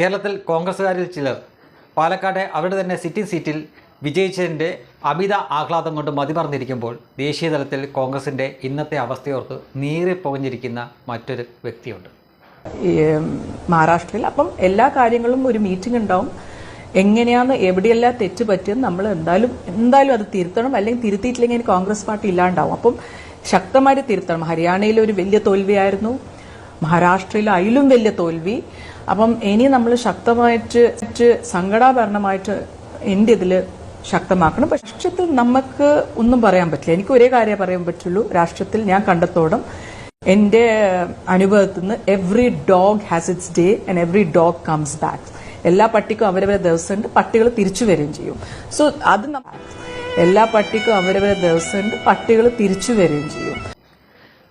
കേരളത്തിൽ കോൺഗ്രസ്സുകാരിൽ ചിലർ പാലക്കാട്ടെ അവരുടെ തന്നെ സിറ്റിംഗ് സീറ്റിൽ വിജയിച്ചതിന്റെ അമിത ആഹ്ലാദം കൊണ്ട് മതിമറന്നിരിക്കുമ്പോൾ ദേശീയ തലത്തിൽ കോൺഗ്രസിന്റെ ഇന്നത്തെ അവസ്ഥയോർത്ത് നീറിപ്പൊകഞ്ഞിരിക്കുന്ന മറ്റൊരു വ്യക്തിയുണ്ട്. മഹാരാഷ്ട്രയിൽ അപ്പം എല്ലാ കാര്യങ്ങളും ഒരു മീറ്റിംഗ് ഉണ്ടാവും. എങ്ങനെയാന്ന് എവിടെയെല്ലാം തെറ്റ് പറ്റിയെന്ന് നമ്മൾ എന്തായാലും എന്തായാലും അത് തിരുത്തണം. അല്ലെങ്കിൽ തിരുത്തിയിട്ടില്ലെങ്കിൽ കോൺഗ്രസ് പാർട്ടി ഇല്ലാണ്ടാവും. അപ്പം ശക്തമായി തിരുത്തണം. ഹരിയാനയിൽ ഒരു വലിയ തോൽവിയായിരുന്നു. മഹാരാഷ്ട്രയിൽ അതിലും വലിയ തോൽവി. അപ്പം ഇനി നമ്മൾ ശക്തമായിട്ട് സംഘടാഭരണമായിട്ട് എന്റെ ഇതിൽ ശക്തമാക്കണം. പക്ഷെ രാഷ്ട്രീയത്തിൽ നമുക്ക് ഒന്നും പറയാൻ പറ്റില്ല. എനിക്ക് ഒരേ കാര്യം പറയാൻ പറ്റുള്ളൂ. രാഷ്ട്രീയത്തിൽ ഞാൻ കണ്ടത്തോടും എന്റെ അനുഭവത്തിൽ നിന്ന് every dog has its day and every dog comes back എല്ലാ പട്ടിക്കും അവരവരെ ദിവസമുണ്ട്. പട്ടികൾ തിരിച്ചു വരികയും ചെയ്യും. സോ അത് എല്ലാ പട്ടിക്കും അവരവരെ ദിവസമുണ്ട്. പട്ടികൾ തിരിച്ചു വരികയും ചെയ്യും.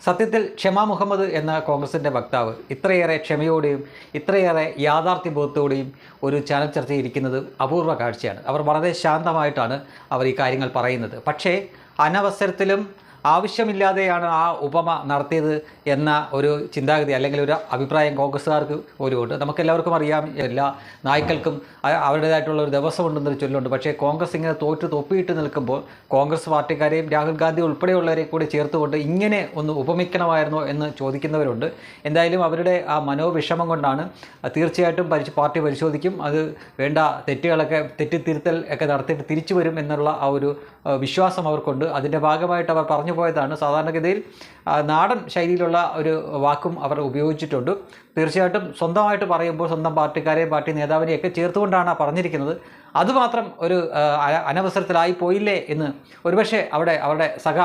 സത്യത്തിൽ ക്ഷമ മുഹമ്മദ് എന്ന കോൺഗ്രസിന്റെ വക്താവ് ഇത്രയേറെ ക്ഷമയോടെയും ഇത്രയേറെ യാഥാർത്ഥ്യബോധത്തോടെയും ഒരു ചാനൽ ചർച്ചയിൽ ഇരിക്കുന്നത് അപൂർവ കാഴ്ചയാണ്. അവർ വളരെ ശാന്തമായിട്ടാണ് അവർ ഈ കാര്യങ്ങൾ പറയുന്നത്. പക്ഷേ അനവസരത്തിലും ആവശ്യമില്ലാതെയാണ് ആ ഉപമ നടത്തിയത് എന്ന ഒരു ചിന്താഗതി അല്ലെങ്കിൽ ഒരു അഭിപ്രായം കോൺഗ്രസ്സുകാർക്ക് പോലുമുണ്ട്. നമുക്കെല്ലാവർക്കും അറിയാം എല്ലാ നായ്ക്കൾക്കും അവരുടേതായിട്ടുള്ള ഒരു ദിവസമുണ്ടെന്നൊരു ചൊല്ലുണ്ട്. പക്ഷേ കോൺഗ്രസ് ഇങ്ങനെ തോറ്റ് തൊപ്പിയിട്ട് നിൽക്കുമ്പോൾ കോൺഗ്രസ് പാർട്ടിക്കാരെയും രാഹുൽ ഗാന്ധി ഉൾപ്പെടെയുള്ളവരെ കൂടി ചേർത്തുകൊണ്ട് ഇങ്ങനെ ഒന്ന് ഉപമിക്കണമായിരുന്നോ എന്ന് ചോദിക്കുന്നവരുണ്ട്. എന്തായാലും അവരുടെ ആ മനോവിഷമം കൊണ്ടാണ് തീർച്ചയായിട്ടും പാർട്ടി പരിശോധിക്കും. അത് വേണ്ട തെറ്റുകളൊക്കെ തെറ്റിത്തിരുത്തൽ ഒക്കെ നടത്തിയിട്ട് തിരിച്ചു വരും എന്നുള്ള ആ ഒരു വിശ്വാസം അവർക്കുണ്ട്. അതിന്റെ ഭാഗമായിട്ട് അവർ പറഞ്ഞു പോയതാണ് സാധാരണഗതിയിൽ നാടൻ ശൈലിയിലുള്ള ഒരു വാക്കും അവർ ഉപയോഗിച്ചിട്ടുണ്ട്. തീർച്ചയായിട്ടും സ്വന്തമായിട്ട് പറയുമ്പോൾ സ്വന്തം പാർട്ടിക്കാരെയും പാർട്ടി നേതാവിനെയൊക്കെ ചേർത്തുകൊണ്ടാണ് പറഞ്ഞിരിക്കുന്നത്. അതുമാത്രം ഒരു അനവസരത്തിലായി പോയില്ലേ എന്ന് ഒരുപക്ഷെ അവിടെ അവരുടെ സഹ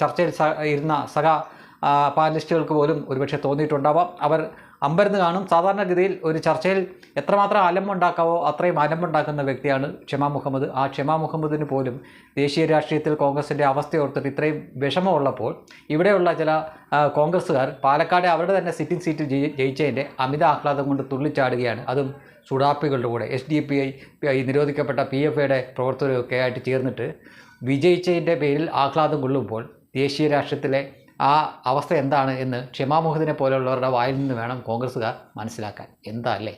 ചർച്ചയിൽ ഇരുന്ന സഹ പാനലിസ്റ്റുകൾക്ക് പോലും ഒരുപക്ഷെ തോന്നിയിട്ടുണ്ടാവാം. അവർ അമ്പരന്ന് കാണും. സാധാരണഗതിയിൽ ഒരു ചർച്ചയിൽ എത്രമാത്രം അലമ്പുണ്ടാക്കാവോ അത്രയും അലമ്പുണ്ടാക്കുന്ന വ്യക്തിയാണ് ക്ഷമാ മുഹമ്മദ്. ആ ക്ഷമാ മുഹമ്മദിന് പോലും ദേശീയ രാഷ്ട്രീയത്തിൽ കോൺഗ്രസിന്റെ അവസ്ഥ ഓർത്തിട്ട് ഇത്രയും വിഷമമുള്ളപ്പോൾ ഇവിടെയുള്ള ചില കോൺഗ്രസ്സുകാർ പാലക്കാട് അവരുടെ തന്നെ സിറ്റിംഗ് സീറ്റ് ജയി- ജയിച്ചതിന്റെ അമിത ആഹ്ലാദം കൊണ്ട് തുള്ളിച്ചാടുകയാണ്. അതും സുഡാപ്പികളുടെ കൂടെ. എസ് ഡി പി ഐ നിരോധിക്കപ്പെട്ട പി എഫ് ഐയുടെ പ്രവർത്തകരൊക്കെ ആയിട്ട് ചേർന്നിട്ട് വിജയിച്ചതിന്റെ പേരിൽ ആഹ്ലാദം കൊള്ളുമ്പോൾ ദേശീയ രാഷ്ട്രീയത്തിലെ ആ അവസ്ഥ എന്താണ് എന്ന് ക്ഷമാമോഹത്തിനെ പോലെയുള്ളവരുടെ വായിൽ നിന്ന് വേണം കോൺഗ്രസ്സുകാർ മനസ്സിലാക്കാൻ. എന്താ അല്ലേ?